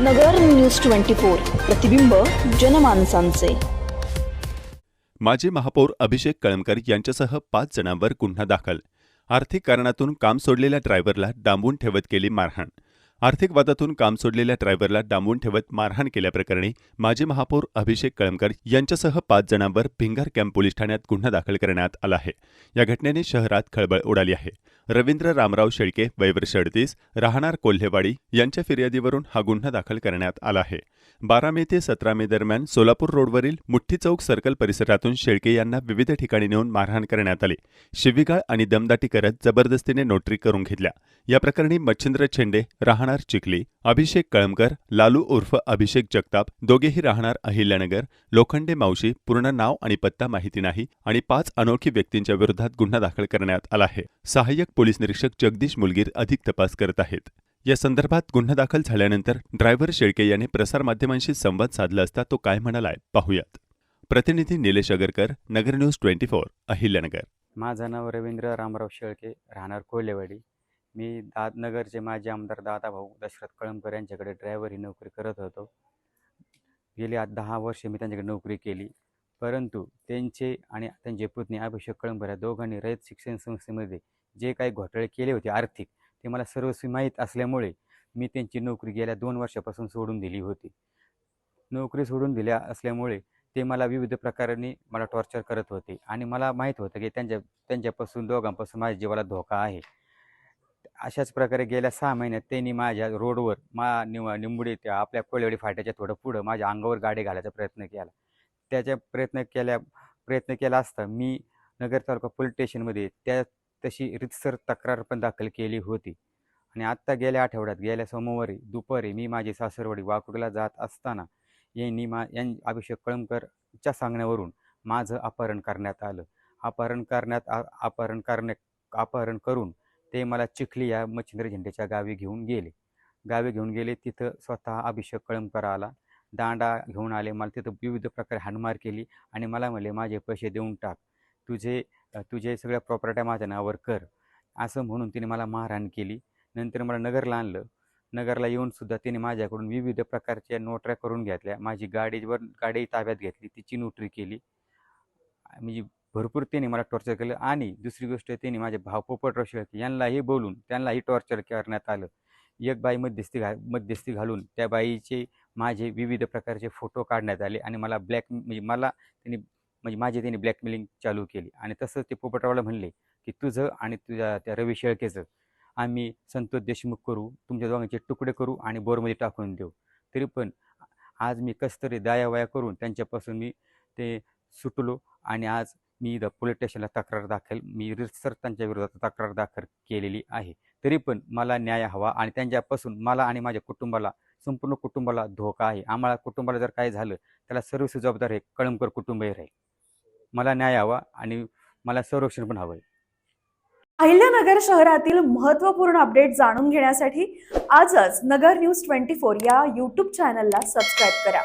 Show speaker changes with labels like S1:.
S1: नगर news twenty four प्रतिबिंब जनमानसांचे.
S2: माजी महापौर अभिषेक कळमकर यांच्यासह पाच जणांवर गुन्हा दाखल. आर्थिक कारणातून काम सोडलेल्या ड्रायव्हरला डांबून ठेवत केली मारहाण. आर्थिक वादातून काम सोडलेल्या ड्रायव्हरला डांबून ठेवत मारहाण केल्याप्रकरणी माजी महापौर अभिषेक कळमकर यांच्यासह पाच जणांवर भिंगार कॅम्प पोलीस ठाण्यात गुन्हा दाखल करण्यात आला आहे. या घटनेने शहरात खळबळ उडाली आहे. रवींद्र रामराव शेळके वयवर्ष अडतीस राहणार कोल्हेवाडी यांच्या फिर्यादीवरून हा गुन्हा दाखल करण्यात आला आहे. बारा मे ते सतरा मे दरम्यान सोलापूर रोडवरील मुठ्ठी चौक सर्कल परिसरातून शेळके यांना विविध ठिकाणी नेऊन मारहाण करण्यात आली. शिवीगाळ आणि दमदाटी करत जबरदस्तीने नोटरी करून घेतल्या. या प्रकरणी मच्छिंद्र छेंडे राहणार चिखली अभिषेक कळमकर लालू उर्फ अभिषेक जगताप दोघेही राहणार अहिल्यानगर लोखंडे मावशी पूर्ण नाव आणि पत्ता माहिती नाही आणि पाच अनोळखी व्यक्तींच्या विरोधात गुन्हा दाखल करण्यात आला आहे. सहाय्यक पोलीस निरीक्षक जगदीश मुलगीर अधिक तपास करत आहेत. या संदर्भात गुन्हा दाखल झाल्यानंतर ड्रायव्हर शेळके याने प्रसारमाध्यमांशी संवाद साधला असता तो काय म्हणालाय पाहूयात. प्रतिनिधी Nilesh Agarkar Nagar news twenty four Ahilyanagar.
S3: माझं नाव रवींद्र रामराव शेळके राहणार कोल्हेवाडी मी दादनगरचे माजी आमदार दादाभाऊ दशरथ कळमकर यांच्याकडे ड्रायव्हर ही नोकरी करत होतो. गेली आज दहा वर्षे मी त्यांच्याकडे नोकरी केली. परंतु त्यांचे आणि त्यांचे पुतणी अभिषेक कळंबर या दोघांनी रयत शिक्षण संस्थेमध्ये जे काही घोटाळे केले होते आर्थिक ते मला सर्वस्वी माहीत असल्यामुळे मी त्यांची नोकरी गेल्या दोन वर्षापासून सोडून दिली होती. नोकरी सोडून दिल्या असल्यामुळे ते मला विविध प्रकारांनी मला टॉर्चर करत होते आणि मला माहीत होतं की त्यांच्या त्यांच्यापासून दोघांपासून माझ्या जीवाला धोका आहे. अशाच प्रकारे गेल्या सहा महिन्यात त्यांनी माझ्या रोडवर मा निव निंबुडी त्या आपल्या कोळेवाडी फाट्याच्या थोडं पुढं माझ्या अंगावर गाडी घालायचा प्रयत्न केला. त्याच्या प्रयत्न केल्या प्रयत्न केला असता मी नगर तालुका पोलीस स्टेशनमध्ये त्या तशी रितसर तक्रार पण दाखल केली होती. आणि आत्ता गेल्या आठवड्यात गेल्या सोमवारी दुपारी मी माझी सासरवाडी वाकुडला जात असताना यांनी मा यां अभिषेक कळमकरच्या सांगण्यावरून माझं अपहरण करण्यात आलं. अपहरण करण्यात आ अपहरण करण्या अपहरण करून ते मला चिखली या मच्छिंद्र झेंडेच्या गावी घेऊन गेले. गावी घेऊन गेले तिथं स्वतः अभिषेक कळमकर आला. दांडा घेऊन आले मला तिथं विविध प्रकारे हाणमार केली आणि मला म्हणले माझे पैसे देऊन टाक. तुझे तुझे सगळ्या प्रॉपर्ट्या माझ्या नावावर कर. असं म्हणून तिने मला मारहाण केली. नंतर मला नगरला आणलं. नगरला येऊन सुद्धा तिने माझ्याकडून विविध प्रकारच्या नोटऱ्या करून घेतल्या. माझी गाडीवर गाडी ताब्यात घेतली. तिची नोटरी केली. म्हणजे भरपूर त्याने मला टॉर्चर केलं आणि दुसरी गोष्ट त्याने माझे भाव पोपटराव शेळके यांनाही बोलून त्यांनाही टॉर्चर करण्यात आलं. एक बाई मध्यस्थी घा मध्यस्थी घालून त्या बाईचे माझे विविध प्रकारचे फोटो काढण्यात आले आणि मला ब्लॅक म्हणजे मला त्यांनी म्हणजे माझी त्यांनी ब्लॅकमेलिंग चालू केली. आणि तसंच ते पोपटरावला म्हणले की तुझं आणि तुझ्या त्या रवी शेळकेचं आम्ही संतोष देशमुख करू तुमच्या दोघांचे तुकडे करू आणि बोरमध्ये टाकून देऊ. तरी पण आज मी कसतरी दायावाया करून त्यांच्यापासून मी ते सुटलो आणि आज मी इथं पोलीस स्टेशनला तक्रार दाखल मी रिसर त्यांच्या विरोधात तक्रार दाखल केलेली आहे. तरी पण मला न्याय हवा आणि त्यांच्यापासून मला आणि माझ्या कुटुंबाला संपूर्ण कुटुंबाला धोका आहे. आम्हाला कुटुंबाला जर काय झालं त्याला सर्व जबाबदार हे कळमकर कुटुंबही राहील मला न्याय हवा आणि मला संरक्षण पण हवं आहे.
S4: अहिल्यानगर शहरातील महत्त्वपूर्ण अपडेट जाणून घेण्यासाठी आजच नगर न्यूज ट्वेंटी फोर या यूट्यूब चॅनलला सबस्क्राईब करा.